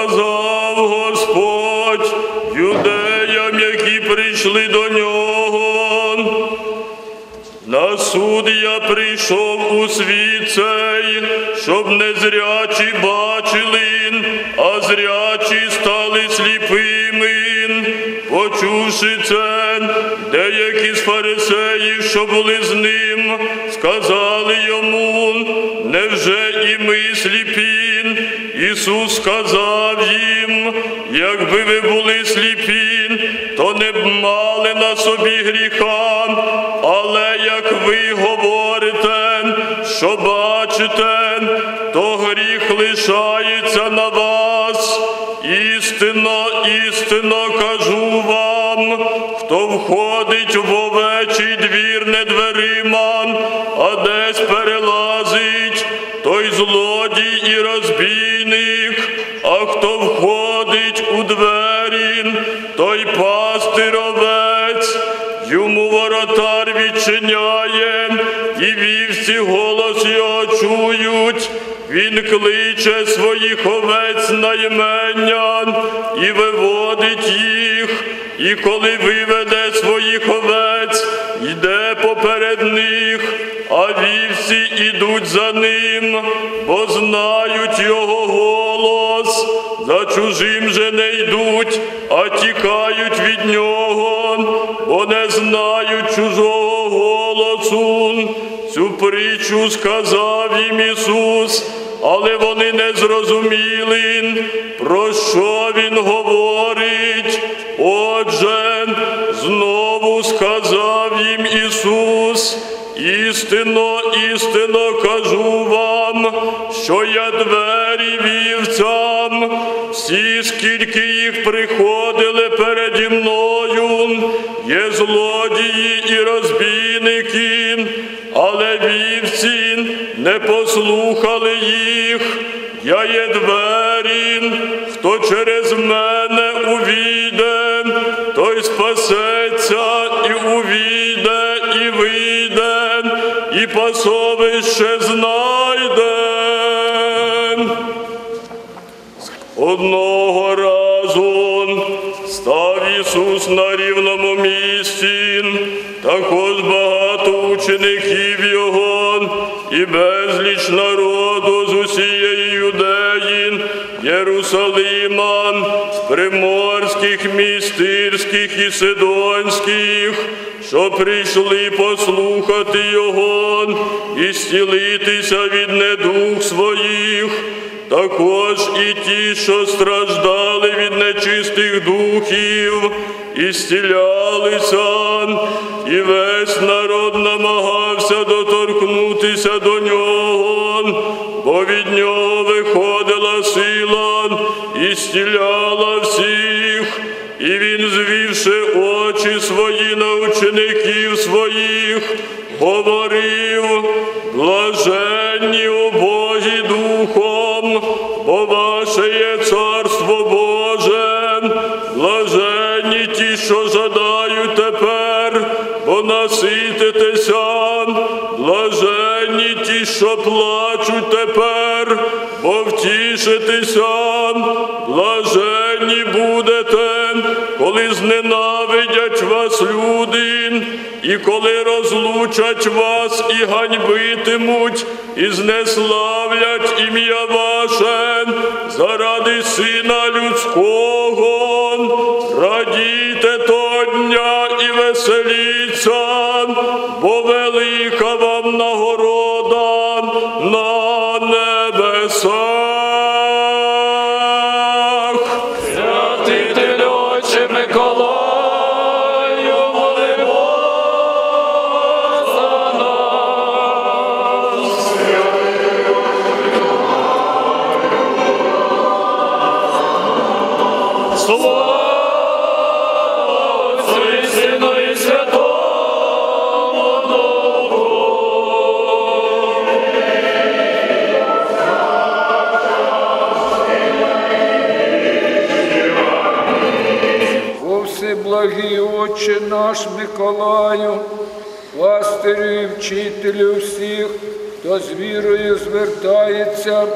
сказав Господь юдеям, які прийшли до нього. На суд я прийшов у світ цей, щоб не зрячі бачили, а зрячі стали сліпими, почувши це, деякі з фарисеїв, що були з ним, сказали йому, невже і ми сліпі? Ісус сказав їм, якби ви були сліпі, то не б мали на собі гріха, але як ви говорите, що бачите, то гріх лишається на вас. Істинно, істинно кажу вам, хто входить в овечий двір не дверима, а десь перелазить, той злодій і розбійник, а хто входить у двері, той пастир овець, йому воротар відчиняє, і вівці голос його чують. Він кличе своїх овець на імення і виводить їх, і коли виведе своїх овець, йде поперед них, а вівці ідуть за ним, бо знають його голос, за чужим же не йдуть, а тікають від нього, бо не знають чужого голосу. Цю притчу сказав їм Ісус, але вони не зрозуміли, про що Він говорить. Отже, істинно, істинно кажу вам, що я двері вівцям, всі, скільки їх приходили переді мною, є злодії і розбійники, але вівці не послухали їх. Я є двері, хто через мене увійде, пасовище знайде. Одного разу став Ісус на рівному місці, також багато учеників Його і безліч народу з усієї Юдеї, Єрусалима, приморських, містирських і сидонських, що прийшли послухати Його і зцілитися від недух своїх. Також і ті, що страждали від нечистих духів, і стілялися, і весь народ намагався доторкнутися до нього, бо від нього виходила сила і стіляла всіх, і він, звівши очі свої на учеників своїх, говорив, блаженні убогі духом, бо ваше є царство Боже, блаженні ті, що жадають тепер, бо насититеся, що плачуть тепер, бо втішитеся, блаженні будете, коли зненавидять вас люди, і коли розлучать вас і ганьбитимуть, і знеславлять ім'я ваше заради Сина Людського, радійте то дня і веселіться, бо велика do know. Вчителю всіх, хто з вірою звертається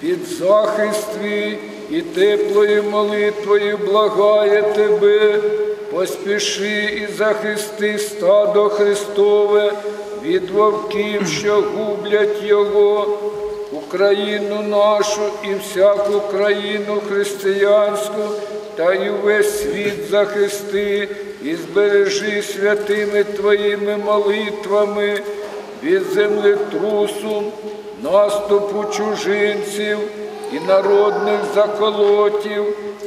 під захист твій і теплою молитвою благає тебе, поспіши і захисти стадо Христове від вовків, що гублять його. Україну нашу і всяку країну християнську, та й увесь світ захисти і збережи святими Твоїми молитвами від землетрусу, наступу чужинців і народних заколотів,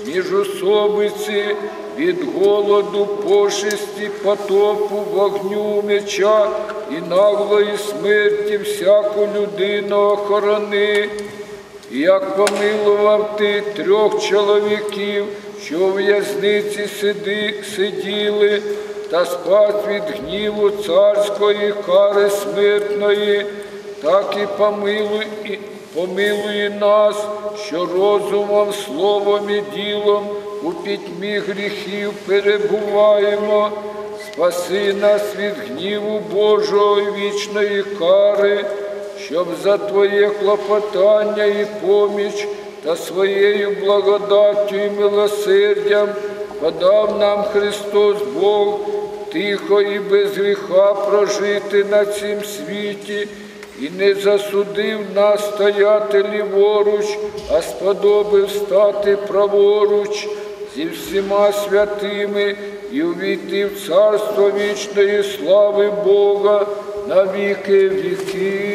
міжособиці, від голоду, пошесті, потопу, вогню, меча і наглої смерті всяку людину охорони. І як помилував ти трьох чоловіків, що в в'язниці сиди, сиділи, та спас від гніву царської кари смертної, так і помилуй, і помилуй нас, що розумом, словом і ділом у пітьмі гріхів перебуваємо. Спаси нас від гніву Божого і вічної кари, щоб за Твоє клопотання і поміч та своєю благодаттю і милосердям подав нам Христос Бог тихо і без гріха прожити на цім світі, і не засудив нас стояти ліворуч, а сподобив стати праворуч зі всіма святими і увійти в царство вічної слави Бога на віки віків.